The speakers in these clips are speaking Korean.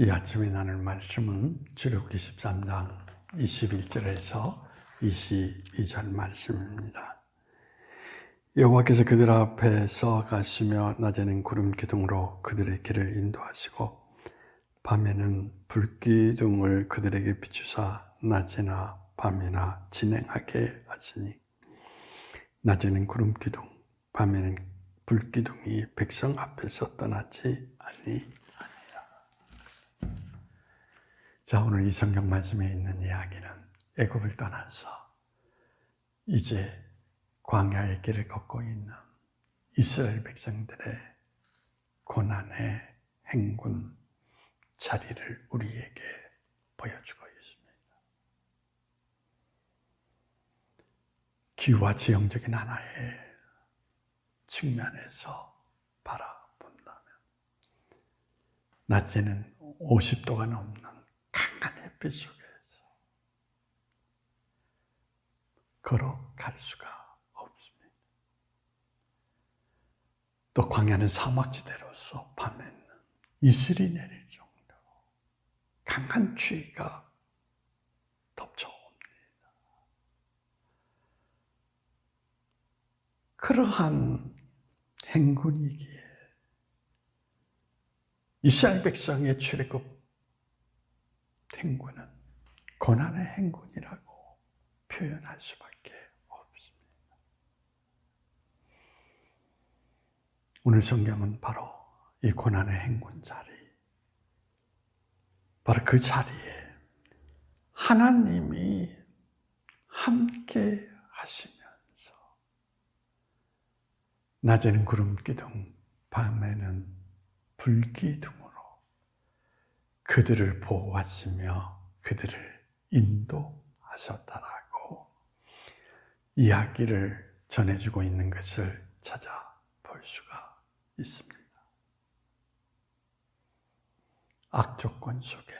이 아침에 나눌 말씀은 출애굽기 13장 21절에서 22절 말씀입니다. 여호와께서 그들 앞에서 가시며 낮에는 구름 기둥으로 그들의 길을 인도하시고 밤에는 불기둥을 그들에게 비추사 낮이나 밤이나 진행하게 하시니 낮에는 구름 기둥 밤에는 불기둥이 백성 앞에서 떠나지 아니 자, 오늘 이 성경 말씀에 있는 이야기는 애굽을 떠나서 이제 광야의 길을 걷고 있는 이스라엘 백성들의 고난의 행군 자리를 우리에게 보여주고 있습니다. 기후와 지형적인 하나의 측면에서 바라본다면 낮에는 50도가 넘는 강한 햇빛 속에서 걸어갈 수가 없습니다. 또 광야는 사막지대로서 밤에 는 이슬이 내릴 정도로 강한 추위가 덮쳐옵니다. 그러한 행군이기에 이스라엘 백성의 출애굽 행군은 고난의 행군이라고 표현할 수밖에 없습니다. 오늘 성경은 바로 이 고난의 행군 자리, 바로 그 자리에 하나님이 함께 하시면서 낮에는 구름 기둥, 밤에는 불기둥으로 그들을 보호하시며 그들을 인도하셨다라고 이야기를 전해주고 있는 것을 찾아볼 수가 있습니다. 악조건 속에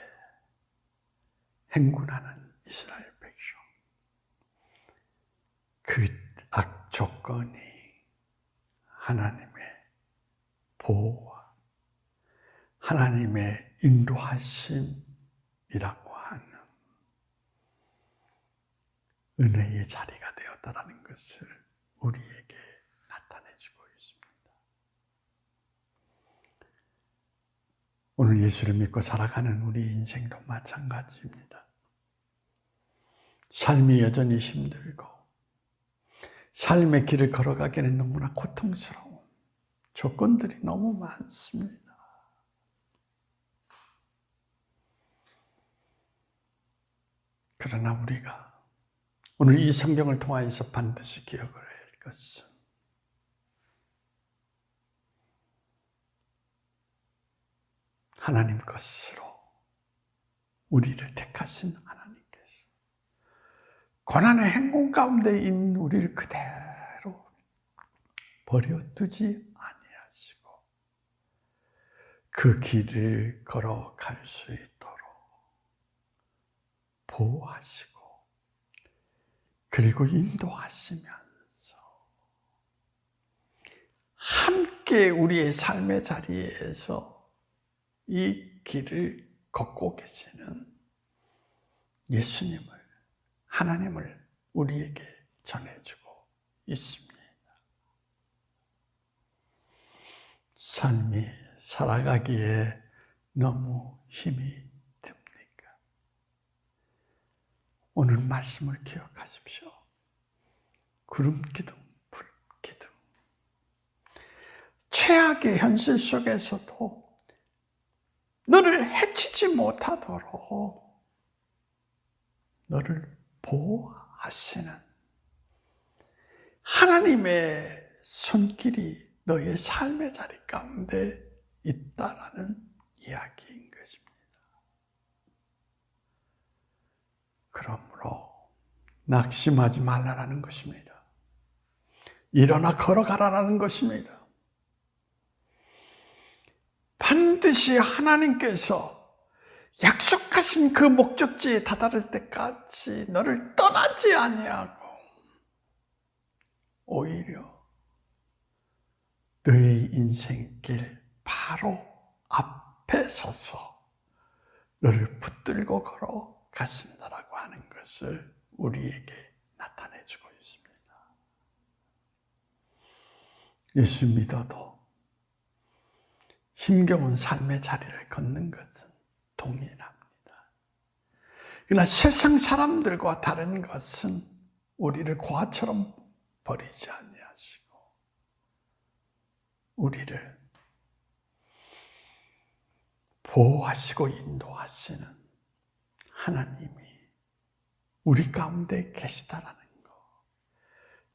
행군하는 이스라엘 백성. 그 악조건이 하나님의 보호와 하나님의 인도하심이라고 하는 은혜의 자리가 되었다라는 것을 우리에게 나타내주고 있습니다. 오늘 예수를 믿고 살아가는 우리 인생도 마찬가지입니다. 삶이 여전히 힘들고 삶의 길을 걸어가기는 너무나 고통스러운 조건들이 너무 많습니다. 그러나 우리가 오늘 이 성경을 통하여서 반드시 기억을 해야 할 것은 하나님 것으로 우리를 택하신 하나님께서 고난의 행공 가운데 있는 우리를 그대로 버려두지 아니하시고 그 길을 걸어갈 수 있도록 보호하시고 그리고 인도하시면서 함께 우리의 삶의 자리에서 이 길을 걷고 계시는 예수님을 하나님을 우리에게 전해주고 있습니다. 삶이 살아가기에 너무 힘이 듭니까? 오늘 말씀을 기억하십시오. 구름 기둥, 불 기둥. 최악의 현실 속에서도 너를 해치지 못하도록 너를 보호하시는 하나님의 손길이 너의 삶의 자리 가운데 있다라는 이야기인 것입니다. 그러므로 낙심하지 말라라는 것입니다. 일어나 걸어가라라는 것입니다. 반드시 하나님께서 약속하신 그 목적지에 다다를 때까지 너를 떠나지 아니하고 오히려 너의 인생길 바로 앞에 서서 너를 붙들고 걸어 가신다라고 하는 것을 우리에게 나타내 주고 있습니다. 예수 믿어도 힘겨운 삶의 자리를 걷는 것은 동일합니다. 그러나 세상 사람들과 다른 것은 우리를 고아처럼 버리지 아니하시고 우리를 보호하시고 인도하시는 하나님이 우리 가운데 계시다라는 거.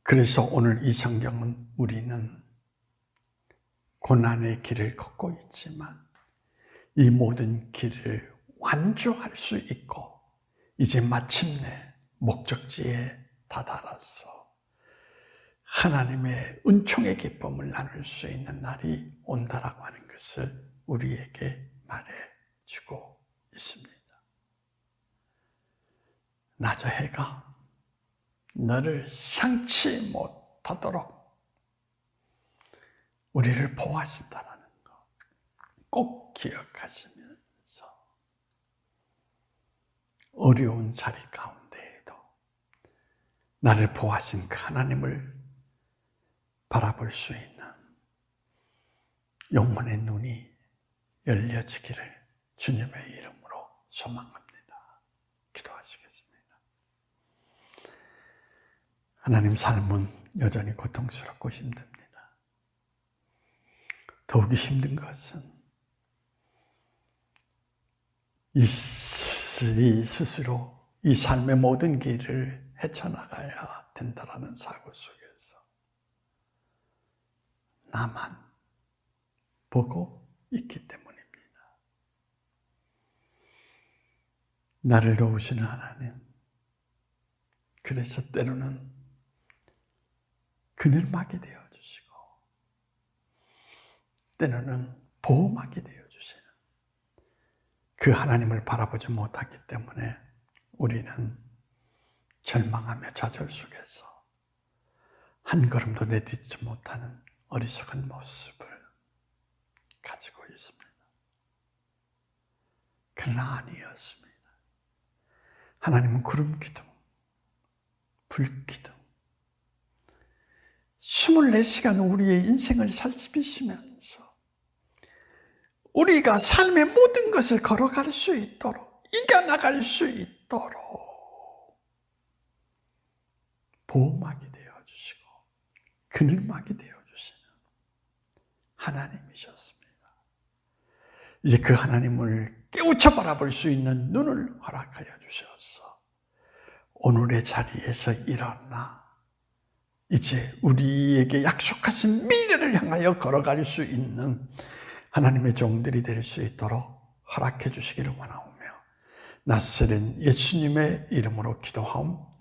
그래서 오늘 이 성경은 우리는 고난의 길을 걷고 있지만 이 모든 길을 완주할 수 있고 이제 마침내 목적지에 다다라서 하나님의 은총의 기쁨을 나눌 수 있는 날이 온다라고 하는 것을 우리에게 말해 주고 있습니다. 나저 해가 너를 상치 못하도록 우리를 보호하신다는 것꼭 기억하시면서 어려운 자리 가운데에도 나를 보호하신 그 하나님을 바라볼 수 있는 영혼의 눈이 열려지기를 주님의 이름으로 소망합니다. 기도하시겠습니다. 하나님 삶은 여전히 고통스럽고 힘듭니다. 더욱이 힘든 것은 이 스스로 이 삶의 모든 길을 헤쳐나가야 된다라는 사고 속에서 나만 보고 있기 때문입니다. 나를 도우시는 하나님. 그래서 때로는 그늘막이 되어 주시고, 때로는 보호막이 되어 주시는 그 하나님을 바라보지 못하기 때문에 우리는 절망하며 좌절 속에서 한 걸음도 내딛지 못하는 어리석은 모습을 가지고 있습니다. 그러나 아니었습니다. 하나님은 구름 기둥, 불 기둥, 24시간 우리의 인생을 살피시면서 우리가 삶의 모든 것을 걸어갈 수 있도록, 이겨나갈 수 있도록 보호막이 되어주시고, 그늘막이 되어주시는 하나님이셨습니다. 이제 그 하나님을 깨우쳐 바라볼 수 있는 눈을 허락하여 주셔서 오늘의 자리에서 일어나 이제 우리에게 약속하신 미래를 향하여 걸어갈 수 있는 하나님의 종들이 될 수 있도록 허락해 주시기를 원하오며 나스린 예수님의 이름으로 기도하옵